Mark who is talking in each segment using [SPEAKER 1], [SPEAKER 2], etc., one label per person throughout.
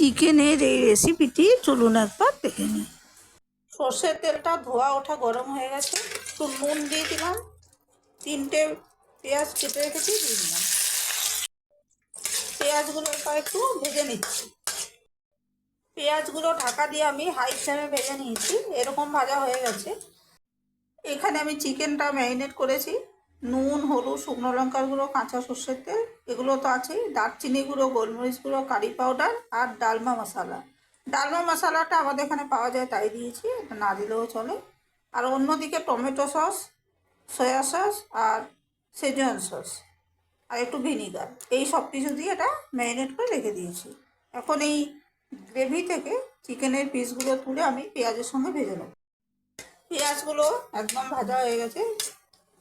[SPEAKER 1] চিকেনের এই রেসিপিটি চলুন একবার দেখে নিই। সর্ষের তেলটা ধোয়া, ওঠা গরম হয়ে গেছে। একটু নুন দিয়ে দিলাম। তিনটে পেঁয়াজ কেটে রেখেছি, দিয়ে দিলাম। পেঁয়াজগুলো এবার একটু ভেজে নিচ্ছি। পেঁয়াজগুলো ঢাকা দিয়ে আমি হাই ফ্লেমে ভেজে নিয়েছি। এরকম ভাজা হয়ে গেছে। এখানে আমি চিকেনটা ম্যারিনেট করেছি। নুন, হলুদ, শুকনো লঙ্কার গুঁড়ো, কাঁচা সর্ষের তেল, এগুলো তো আছেই। দারচিনি গুঁড়ো, গোলমরিচ গুঁড়ো, কারি পাউডার আর ডালমা মশলা। ডালমা মশলাটা আমাদের এখানে পাওয়া যায়, তাই দিয়েছি। না দিলেও চলে। আর অন্যদিকে টমেটো সস, সয়া সস আর সেজওয়ান সস আর একটু ভিনিগার। এই সব কিছু দিয়ে এটা ম্যারিনেট করে রেখে দিয়েছি। এখন এই গ্রেভি থেকে চিকেনের পিসগুলো তুলে আমি পেঁয়াজের সঙ্গে ভেজে নেব। পেঁয়াজগুলো একদম ভাজা হয়ে গেছে।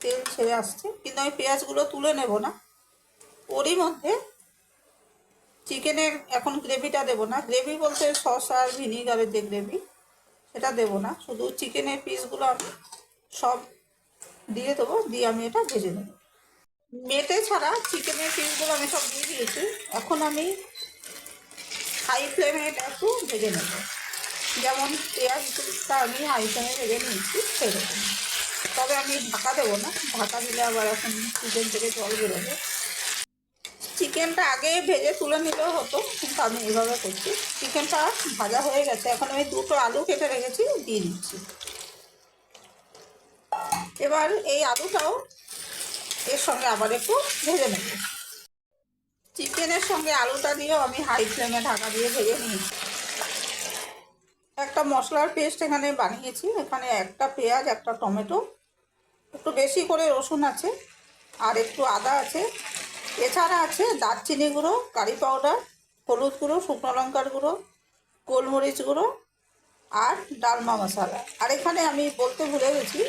[SPEAKER 1] তেল ছেড়ে আসছে, কিন্তু আমি পেঁয়াজগুলো তুলে নেব না। ওরই মধ্যে চিকেনের এখন গ্রেভিটা দেবো না। গ্রেভি বলতে সস আর ভিনিগারের যে গ্রেভি, সেটা দেবো না। শুধু চিকেনের পিসগুলো আমি সব দিয়ে দেবো, দিয়ে আমি এটা ভেজে নেব। মেটে ছাড়া চিকেনের পিসগুলো আমি সব দিয়ে দিয়েছি। এখন আমি হাই ফ্লেমে এটা একটু ভেজে নেব। যেমন পেঁয়াজটা আমি হাই ফ্লেমে ভেজে নিয়েছি, সেরকম। আমি ঢাকা দেবো না। ঢাকা দিলে আবার এখন চিকেন থেকে জল বেরোবে। চিকেনটা আগে ভেজে তুলে নিলেও হতো, কিন্তু আমি এইভাবে করছি। চিকেনটা ভাজা হয়ে গেছে। এখন আমি দুটো আলু কেটে রেখেছি, দিয়ে দিচ্ছি। এবার এই আলুটাও এর সঙ্গে আবার একটু ভেজে নেব। চিকেনের সঙ্গে আলুটা দিয়েও আমি হাই ফ্লেমে ঢাকা দিয়ে ভেজে নিয়েছি। একটা মশলার পেস্ট এখানে বানিয়েছি। এখানে একটা পেঁয়াজ, একটা টমেটো একটু বেশি করে রসুন আছে আর একটু আদা আছে। এছাড়া আছে দারচিনি গুঁড়ো, কারি পাউডার, হলুদ গুঁড়ো, শুকনো লঙ্কার গুঁড়ো, গোলমরিচ গুঁড়ো আর ডালমা মশলা। আর এখানে আমি বলতে ভুলে গেছি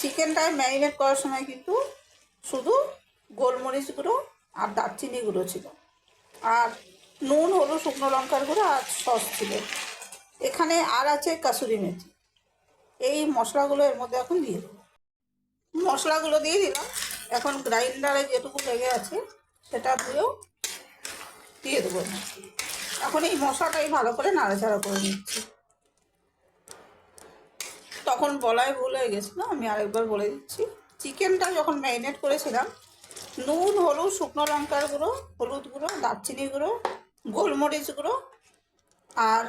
[SPEAKER 1] চিকেনটায় ম্যারিনেট করার সময় কিন্তু শুধু গোলমরিচ গুঁড়ো আর দারচিনি গুঁড়ো ছিল। আর নুন, হলুদ, শুকনো লঙ্কার গুঁড়ো আর সস ছিল। এখানে আর আছে কাসুরি মেথি। এই মশলাগুলো এর মধ্যে এখন দিয়ে দেবো। মশলাগুলো দিয়ে দিলাম। এখন গ্রাইন্ডারে যেটুকু লেগে আছে, সেটা দিয়েও দিয়ে দেবো। এখন এই মশলাটাই ভালো করে নাড়াচাড়া করে নিচ্ছি। তখন বলাই ভুল হয়ে গেছিল, আমি আরেকবার বলে দিচ্ছি। চিকেনটা যখন ম্যারিনেট করেছিলাম, নুন, হলুদ, শুকনো লঙ্কার গুঁড়ো, হলুদ গুঁড়ো, দারচিনি গুঁড়ো, গোলমরিচ গুঁড়ো আর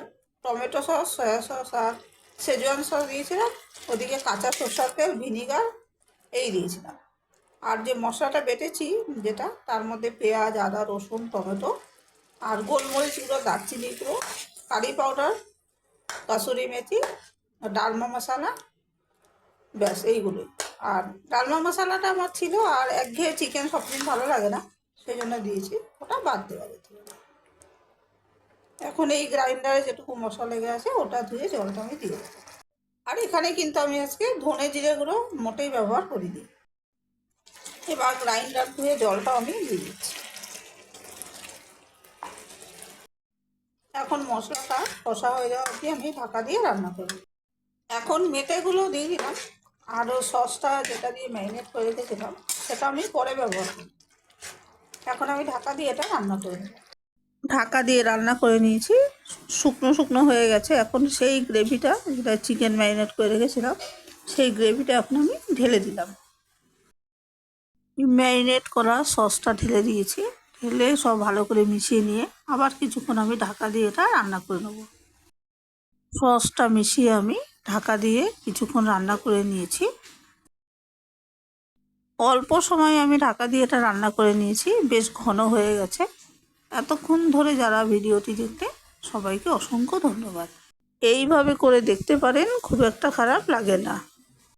[SPEAKER 1] টমেটো সস, সয়া সস আর সেজওয়ান সস দিয়েছিলাম। ওদিকে কাঁচা সরষার তেল, ভিনিগার এই দিয়েছিলাম। আর যে মশলাটা বেটেছি, যেটা তার মধ্যে পেঁয়াজ, আদা, রসুন, টমেটো আর গোলমরিচ গুঁড়ো দারচিনি গুঁড়ো, কারি পাউডার, কাসুরি মেথি, ডালমা মশলা, ব্যাস এইগুলোই। আর ডালমা মশলাটা আমার ছিল, আর একঘেয়ে চিকেন সবদিন ভালো লাগে না সেই জন্য দিয়েছি। ওটা বাদ দেওয়া যেতে এখন এই গ্রাইন্ডারে যেটুকু মশলা লেগে আছে, ওটা ধুয়ে জলটা আমি দিয়ে দেবো। আর এখানে কিন্তু আমি আজকে ধনে জিরে গুঁড়ো মোটেই ব্যবহার করি দিই এবার গ্রাইন্ডার ধুয়ে জলটা আমি দিয়ে দিচ্ছি। এখন মশলাটা কষা হয়ে যাওয়া অবধি আমি ঢাকা দিয়ে রান্না করব। এখন মেটেগুলো দিয়ে দিলাম। আরও সসটা যেটা দিয়ে ম্যারিনেট করে রেখেছিলাম, সেটা আমি পরে ব্যবহার করি এখন আমি ঢাকা দিয়ে এটা রান্না করে নেব। ঢাকা দিয়ে রান্না করে নিয়েছি। শুকনো শুকনো হয়ে গেছে। এখন সেই গ্রেভিটা, যেটা চিকেন ম্যারিনেট করে রেখেছিলাম, সেই গ্রেভিটা এখন আমি ঢেলে দিলাম। ম্যারিনেট করা সসটা ঢেলে দিয়েছি। ঢেলে সব ভালো করে মিশিয়ে নিয়ে আবার কিছুক্ষণ আমি ঢাকা দিয়ে এটা রান্না করে নেব। সসটা মিশিয়ে আমি ঢাকা দিয়ে কিছুক্ষণ রান্না করে নিয়েছি। অল্প সময় আমি ঢাকা দিয়ে এটা রান্না করে নিয়েছি। বেশ ঘন হয়ে গেছে। এতক্ষণ ধরে যারা ভিডিওটি দেখতে সবাইকে অসংখ্য ধন্যবাদ। এইভাবে করে দেখতে পারেন, খুব একটা খারাপ লাগে না।